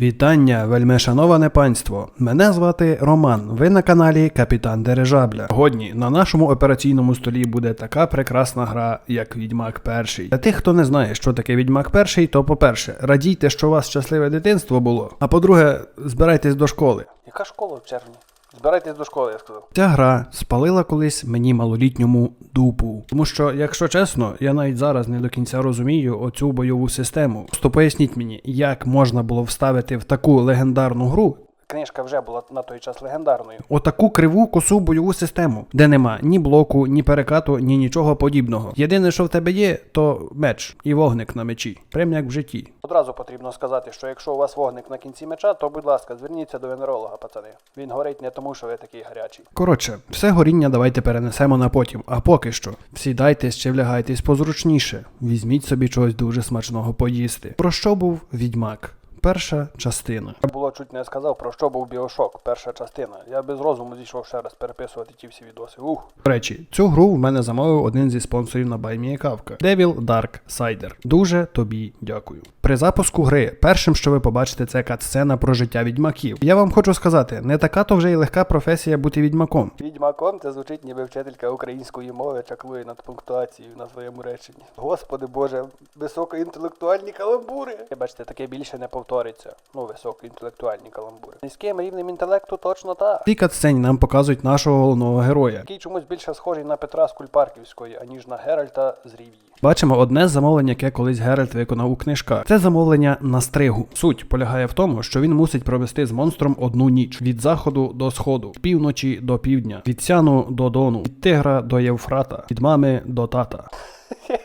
Вітання, вельми шановане панство. Мене звати Роман. Ви на каналі Капітан Дирижабля. Сьогодні на нашому операційному столі буде така прекрасна гра, як Відьмак Перший. Для тих, хто не знає, що таке Відьмак Перший, то по-перше, радійте, що у вас щасливе дитинство було. А по-друге, збирайтесь до школи. Яка школа в червні? Збирайтесь до школи, я сказав. Ця гра спалила колись мені малолітньому дупу. Тому що, якщо чесно, я навіть зараз не до кінця розумію оцю бойову систему. Просто поясніть мені, як можна було вставити в таку легендарну гру Книжка вже була на той час легендарною. отаку криву косу бойову систему, де нема ні блоку, ні перекату, ні нічого подібного. Єдине, що в тебе є, то меч і вогник на мечі, прям як в житті. Одразу потрібно сказати, що якщо у вас вогник на кінці меча, то будь ласка, зверніться до венеролога, пацани. Він горить не тому, що ви такий гарячий. Коротше, все горіння давайте перенесемо на потім. А поки що, сідайтесь чи влягайтесь позручніше. Візьміть собі чогось дуже смачного поїсти. Про що був відьмак? Перша частина. Я було чуть не сказав, про що був біошок, перша частина. Я без розуму зійшов ще раз переписувати ті всі відоси. Ух. До речі, цю гру в мене замовив один зі спонсорів на BuyMeACavка. Devil Dark Sider. Дуже тобі дякую. При запуску гри першим, що ви побачите, це кат-сцена про життя відьмаків. Я вам хочу сказати, не така то вже й легка професія бути відьмаком. Відьмаком це звучить, ніби вчителька української мови чаклує над пунктуацією на своєму реченні. Господи Боже, високоінтелектуальні каламбури. Бачите, таке більше не повториться. Ну, високоінтелектуальні каламбури. Низьким рівнем інтелекту точно так. В цій кат-сцені нам показують нашого головного героя. Який чомусь більше схожий на Петра з Кульпарківської, аніж на Геральта з Рівії. Бачимо одне замовлення, яке колись Геральт виконав у книжках. Це замовлення на стригу. Суть полягає в тому, що він мусить провести з монстром одну ніч від заходу до сходу, від півночі до півдня, від сяну до дону, від тигра до Євфрата, від мами до тата.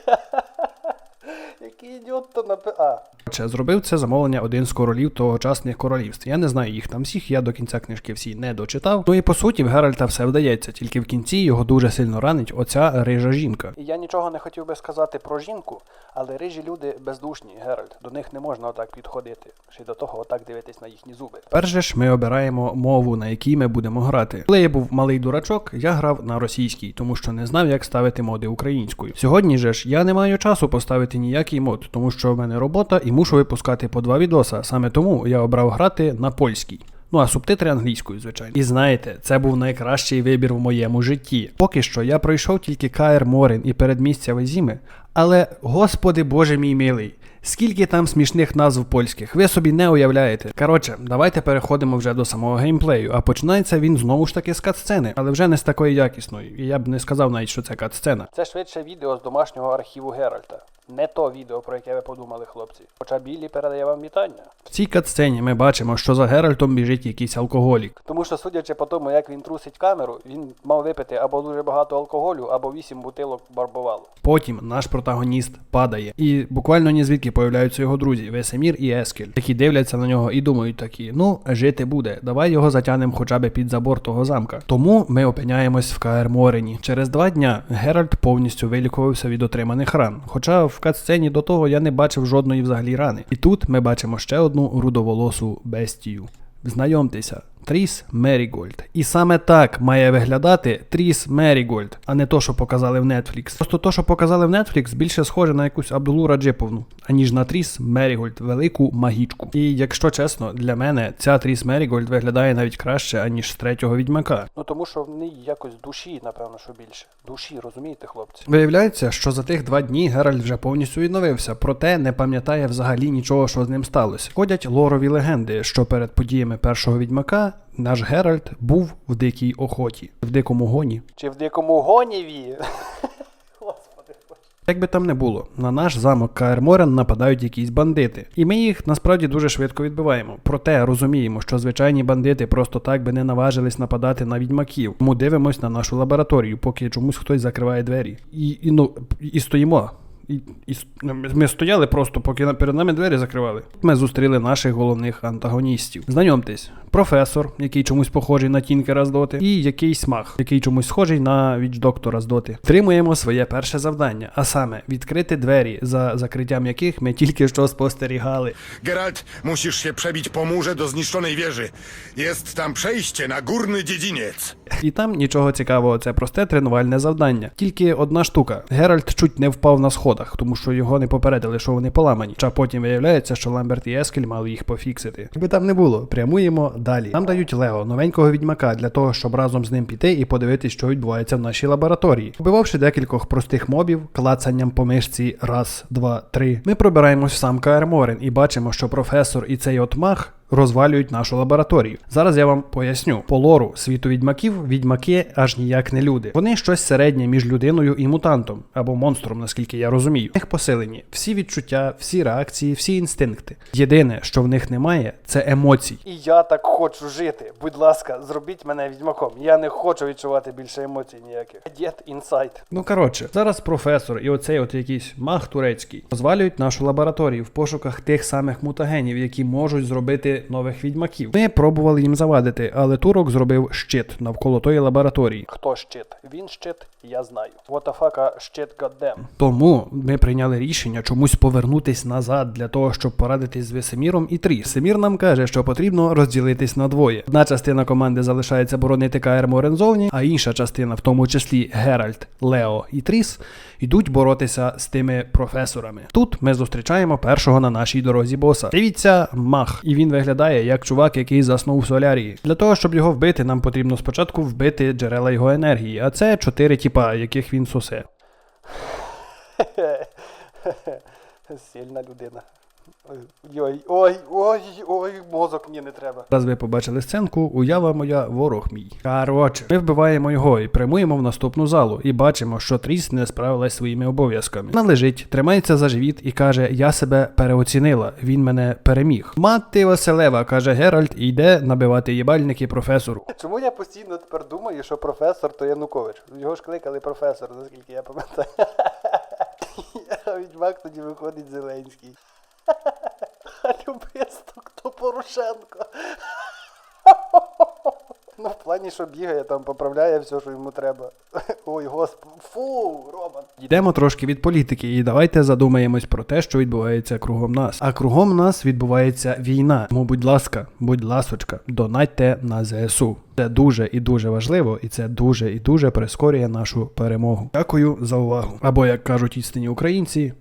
Який ідіот то напи... А, зробив це замовлення один з королів тогочасних королівств. Я не знаю їх там всіх, я до кінця книжки всі не дочитав. Ну і по суті в Геральта все вдається, тільки в кінці його дуже сильно ранить оця рижа жінка. і я нічого не хотів би сказати про жінку, але рижі люди бездушні, Геральт. До них не можна отак підходити. Ще до того отак дивитись на їхні зуби. Перше ж ми обираємо мову, на якій ми будемо грати. Коли я був малий дурачок, я грав на російській, тому що не знав, як ставити моди українською. Сьогодні же ж я не маю часу поставити ніякий мод, тому що в мене робота і мушу випускати по два відоса. Саме тому я обрав грати на польській. Ну а субтитри англійською, звичайно. І знаєте, це був найкращий вибір в моєму житті. Поки що я пройшов тільки Каер Морин і передмістя Везіми, але, господи боже мій милий, скільки там смішних назв польських, ви собі не уявляєте. Коротше, давайте переходимо вже до самого геймплею, а починається він знову ж таки з кат-сцени, але вже не з такої якісної. І я б не сказав навіть, що це кат-сцена. Це швидше відео з домашнього архіву Геральта. Не то відео, про яке ви подумали, хлопці. Хоча Біллі передає вам вітання. В цій кат-сцені ми бачимо, що за Геральтом біжить якийсь алкоголік. Тому що, судячи по тому, як він трусить камеру, він мав випити або дуже багато алкоголю, або 8 бутилок барбовалу. Потім наш протагоніст падає, і буквально ні звідки появляються його друзі Весемір і Ескель, які дивляться на нього і думають такі: ну жити буде, давай його затянемо хоча б під забор того замка. Тому ми опиняємось в Каер Морені. Через два дня Геральт повністю вилікувався від отриманих ран. Хоча в кат-сцені до того я не бачив жодної взагалі рани. І тут ми бачимо ще одну рудоволосу бестію. Знайомтеся, Тріс Мерігольд. І саме так має виглядати Тріс Мерігольд, а не то, що показали в Netflix. Просто то, що показали в Netflix, більше схоже на якусь Абдулу Раджиповну, аніж на Тріс Мерігольд, велику магічку. І якщо чесно, для мене ця Тріс Мерігольд виглядає навіть краще, аніж з третього відьмака. Ну тому що в ній якось душі, напевно, що більше. Душі, розумієте, хлопці? Виявляється, що за тих два дні Геральт вже повністю відновився, проте не пам'ятає взагалі нічого, що з ним сталося. Ходять лорові легенди, що перед подіями першого відьмака наш Геральт був в дикій охоті, в дикому гоні. Чи в дикому? Господи Як би там не було, на наш замок Каерморен нападають якісь бандити, і ми їх насправді дуже швидко відбиваємо. Проте розуміємо, що звичайні бандити просто так би не наважились нападати на відьмаків. Тому дивимось на нашу лабораторію, поки чомусь хтось закриває двері. І, і ну і стоїмо. І, і ми стояли просто, поки перед нами двері закривали. Ми зустріли наших головних антагоністів. Знайомтесь, професор, який чомусь похожий на Тінкера з доти, і якийсь мах, який чомусь схожий на віч-доктора з доти. Тримуємо своє перше завдання, а саме відкрити двері, за закриттям яких ми тільки що спостерігали. Geralt, musisz się przebić po murze do zniszczonej wieży. Jest tam przejście na górny dziedziniec. І там нічого цікавого, це просте тренувальне завдання. Тільки одна штука. Геральт чуть не впав на сходах. Сходах, тому що його не попередили, що вони поламані. Чи потім виявляється, що Ламберт і Ескель мали їх пофіксити. Якби там не було, прямуємо далі. Нам дають Лео, новенького відьмака, для того, щоб разом з ним піти і подивитись, що відбувається в нашій лабораторії. Побивавши декількох простих мобів, клацанням по мишці раз, два, три, ми пробираємось в сам КР Морен і бачимо, що професор і цей от мах розвалюють нашу лабораторію. Зараз я вам поясню. По лору світу відьмаків відьмаки аж ніяк не люди. Вони щось середнє між людиною і мутантом або монстром, наскільки я розумію. В них посилені всі відчуття, всі реакції, всі інстинкти. Єдине, що в них немає, це емоцій. І я так хочу жити. Будь ласка, зробіть мене відьмаком. Я не хочу відчувати більше емоцій ніяких. Get inside. Ну коротше, зараз професор і оцей от якийсь мах турецький розвалюють нашу лабораторію в пошуках тих самих мутагенів, які можуть зробити нових відьмаків. Ми пробували їм завадити, але турок зробив щит навколо тої лабораторії. Хто щит? Він щит, я знаю. What the fuck, щит goddamn. Тому ми прийняли рішення чомусь повернутись назад для того, щоб порадитись з Весеміром і Тріс. Семір нам каже, що потрібно розділитись на двоє. Одна частина команди залишається боронити КР Морен зовні, а інша частина, в тому числі Геральт, Лео і Тріс, йдуть боротися з тими професорами. Тут ми зустрічаємо першого на нашій дорозі боса. Дивіться, мах, і він виглядає як чувак, який заснув в солярії. Для того, щоб його вбити, нам потрібно спочатку вбити джерела його енергії, а це чотири тіпа, яких він сосе. Сильна людина. Ой, ой, ой, ой, мозок ні, не треба. Раз ви побачили сценку, уява моя ворог мій. Коротше, ми вбиваємо його і прямуємо в наступну залу, і бачимо, що Тріс не справилась своїми обов'язками. Вона лежить, тримається за живіт і каже: Я себе переоцінила, він мене переміг. Мати Василева, каже Геральт, і йде набивати їбальники професору. Чому я постійно тепер думаю, що професор то Янукович? Його ж кликали професор, наскільки я пам'ятаю. А відьмак тоді виходить Зеленський. А любисток то Порошенко. Ну, в плані, що бігає, там поправляє все, що йому треба. Ой, господи, фу, Роман. Йдемо трошки від політики, і давайте задумаємось про те, що відбувається кругом нас. А кругом нас відбувається війна. Тому, будь ласка, будь ласочка, донатьте на ЗСУ. Це дуже і дуже важливо, і це дуже і дуже прискорює нашу перемогу. Дякую за увагу. Або як кажуть істинні українці.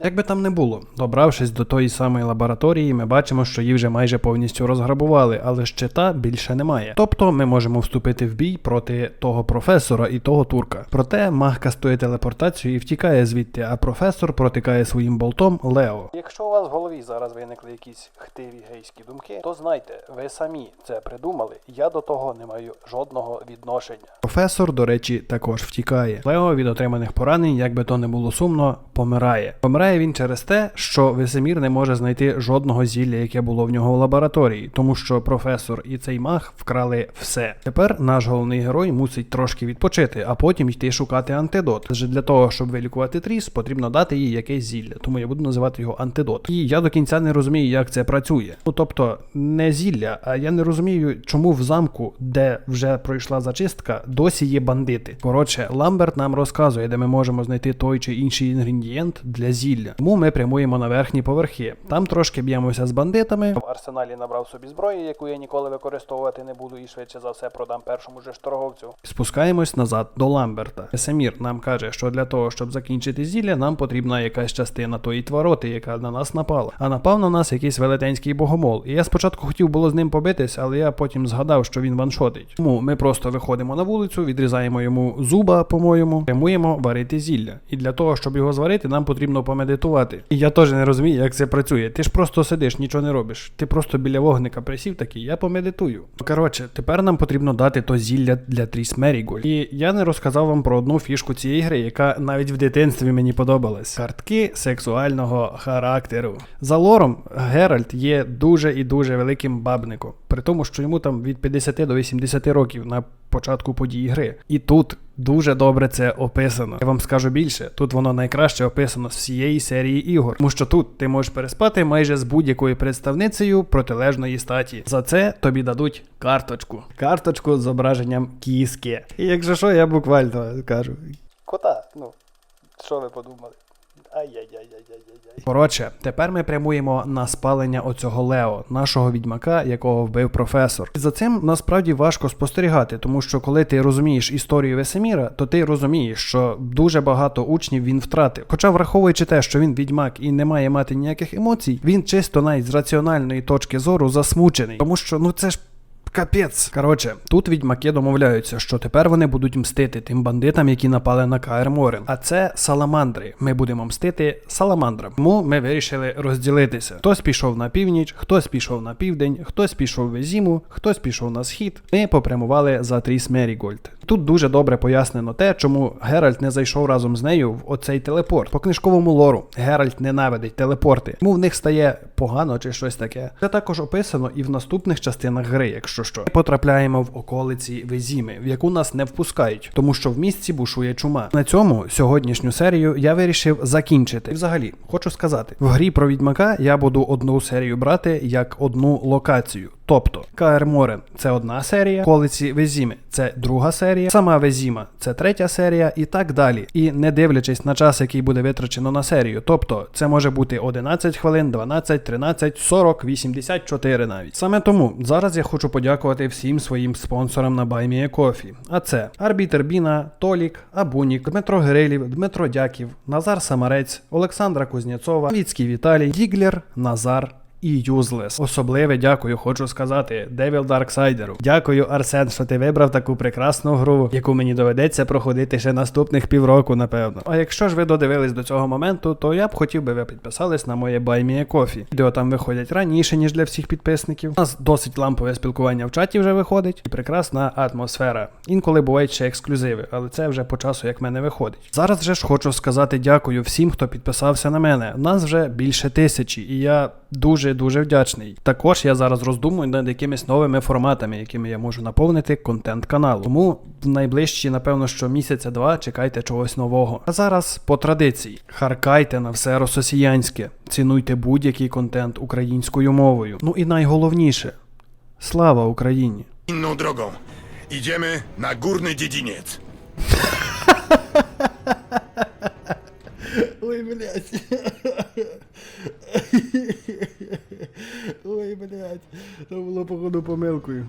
Як би там не було, добравшись до тої самої лабораторії, ми бачимо, що її вже майже повністю розграбували, але щита більше немає. Тобто ми можемо вступити в бій проти того професора і того турка. Проте маг кастує телепортацію і втікає звідти, а професор протикає своїм болтом Лео. Якщо у вас в голові зараз виникли якісь хтиві гейські думки, то знайте, ви самі це придумали. Я до того не маю жодного відношення. Професор, до речі, також втікає. Лео від отриманих поранень, як би то не було сумно, помирає. Помирає він через те, що Весемір не може знайти жодного зілля, яке було в нього в лабораторії, тому що професор і цей маг вкрали все. Тепер наш головний герой мусить трошки відпочити, а потім йти шукати антидот. Адже для того, щоб вилікувати тріс, потрібно дати їй якесь зілля, тому я буду називати його антидот. І я до кінця не розумію, як це працює. Ну тобто не зілля, а я не розумію, чому в замку, де вже пройшла зачистка, досі є бандити. Коротше, Ламберт нам розказує, де ми можемо знайти той чи інший інгредієнт для зілля. Тому ми прямуємо на верхні поверхи. Там трошки б'ємося з бандитами. В арсеналі набрав собі зброї, яку я ніколи використовувати не буду, і швидше за все продам першому же ж торговцю. Спускаємось назад до Ламберта. Семір нам каже, що для того, щоб закінчити зілля, нам потрібна якась частина тої твароти, яка на нас напала. А напав на нас якийсь велетенський богомол. І я спочатку хотів було з ним побитись, але я потім згадав, що він ваншотить. Тому ми просто виходимо на вулицю, відрізаємо йому зуба, по-моєму, прямуємо варити зілля. І для того, щоб його зварити, нам потрібно помедитувати. І я теж не розумію, як це працює. Ти ж просто сидиш, нічого не робиш. Ти просто біля вогника присів такий, я помедитую. Коротше, тепер нам потрібно дати то зілля для Тріс Мерігольд. І я не розказав вам про одну фішку цієї гри, яка навіть в дитинстві мені подобалась. Картки сексуального характеру. За лором Геральт є дуже і дуже великим бабником, при тому, що йому там від 50 до 80 років на початку подій гри. І тут дуже добре це описано. Я вам скажу більше, тут воно найкраще описано з всієї серії ігор, тому що тут ти можеш переспати майже з будь-якою представницею протилежної статі. За це тобі дадуть карточку. Карточку з зображенням кіски. І якщо що, я буквально кажу. Кота, ну, що ви подумали? Ай-яй-яй-яй-яй-яй. Коротше, тепер ми прямуємо на спалення оцього Лео, нашого відьмака, якого вбив професор. І за цим насправді важко спостерігати, тому що коли ти розумієш історію Весеміра, то ти розумієш, що дуже багато учнів він втратив. Хоча, враховуючи те, що він відьмак і не має мати ніяких емоцій, він чисто навіть з раціональної точки зору засмучений, тому що ну це ж. Капець. Коротше, тут відьмаки домовляються, що тепер вони будуть мстити тим бандитам, які напали на Каер Морен. А це саламандри. Ми будемо мстити саламандрам. Тому ми вирішили розділитися. Хтось пішов на північ, хтось пішов на південь, хтось пішов в Езіму, хтось пішов на схід. Ми попрямували за Тріс Мерігольд. Тут дуже добре пояснено те, чому Геральт не зайшов разом з нею в оцей телепорт. По книжковому лору Геральт ненавидить телепорти. Йому в них стає погано чи щось таке. Це також описано і в наступних частинах гри, якщо що. Потрапляємо в околиці Везіми, в яку нас не впускають, тому що в місті бушує чума. На цьому сьогоднішню серію я вирішив закінчити. І взагалі, хочу сказати, в грі про відьмака я буду одну серію брати як одну локацію. Тобто Каер це одна серія, околиці Везіми це друга серія, сама Везіма це третя серія, і так далі. І не дивлячись на час, який буде витрачено на серію. Тобто це може бути 11 хвилин, 12, 13, 40, 84 навіть. Саме тому зараз я хочу подякувати всім своїм спонсорам на BuyMeACoffee. А це Арбітер Біна, Толік, Абунік, Дмитро Гирилів, Дмитро Дяків, Назар Самарець, Олександра Кузнєцова, Віцький Віталій, Діглер, Назар і Юзлес. Особливе дякую, хочу сказати, Девіл Дарксайдеру. Дякую, Арсен, що ти вибрав таку прекрасну гру, яку мені доведеться проходити ще наступних півроку, напевно. А якщо ж ви додивились до цього моменту, то я б хотів би ви підписались на моє BuyMeACoffee. Відео там виходять раніше, ніж для всіх підписників. У нас досить лампове спілкування в чаті вже виходить, і прекрасна атмосфера. Інколи бувають ще ексклюзиви, але це вже по часу, як мене виходить. Зараз же ж хочу сказати дякую всім, хто підписався на мене. Нас вже більше тисячі, і я дуже дуже вдячний. Також я зараз роздумую над якимись новими форматами, якими я можу наповнити контент каналу. Тому в найближчі, напевно, що місяця-два чекайте чогось нового. А зараз по традиції: харкайте на все рососіянське, цінуйте будь-який контент українською мовою. Ну і найголовніше слава Україні! Inną drogą. Idziemy na górny dziedziniec. Ой, блядь. Блядь. Це було походу помилкою.